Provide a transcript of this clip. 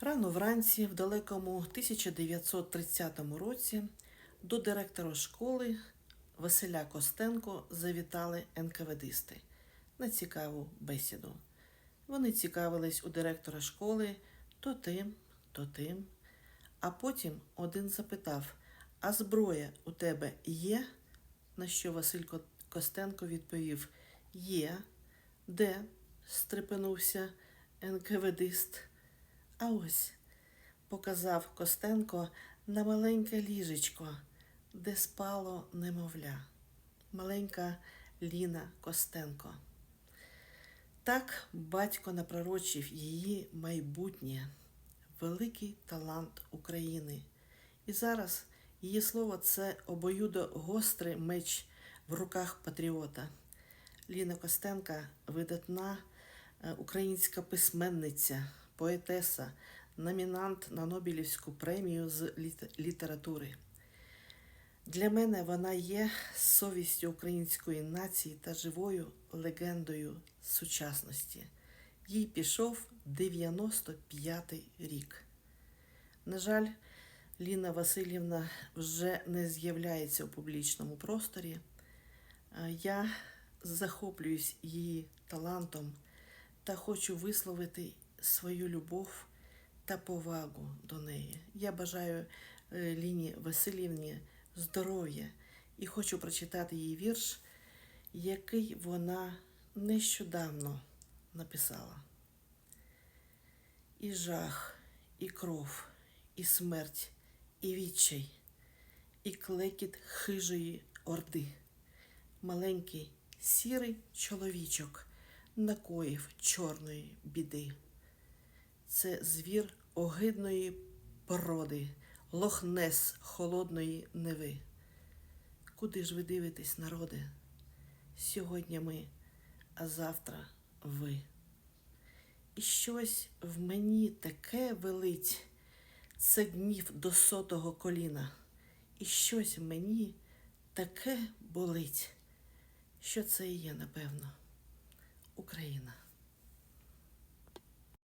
Рано вранці, в далекому 1930 році, до директора школи Василя Костенко завітали НКВДисти на цікаву бесіду. Вони цікавились у директора школи то тим, то тим. А потім один запитав: А зброя у тебе є? На що Василь Костенко відповів: Є. Де? стрепенувся НКВДист. А ось показав Костенко на маленьке ліжечко, де спало немовля. Маленька Ліна Костенко. Так батько напророчив її майбутнє, великий талант України. І зараз її слово це обоюдо гострий меч в руках патріота. Ліна Костенка видатна е, українська письменниця, поетеса, номінант на Нобелівську премію з літ- літератури. Для мене вона є совістю української нації та живою легендою сучасності. Їй пішов 95-й рік. На жаль, Ліна Васильівна вже не з'являється у публічному просторі. Я захоплююсь її талантом та хочу висловити свою любов та повагу до неї. Я бажаю е, Ліні Васильівні здоров'я і хочу прочитати її вірш, який вона нещодавно написала. І жах, і кров, і смерть, і відчай, і клекіт хижої орди. Маленький сірий чоловічок накоїв чорної біди. Це звір огидної породи, лохнес холодної неви. Куди ж ви дивитесь, народи? Сьогодні ми, а завтра ви. І щось в мені таке велить, це гнів до сотого коліна. І щось в мені таке болить, що це і є, напевно, Україна.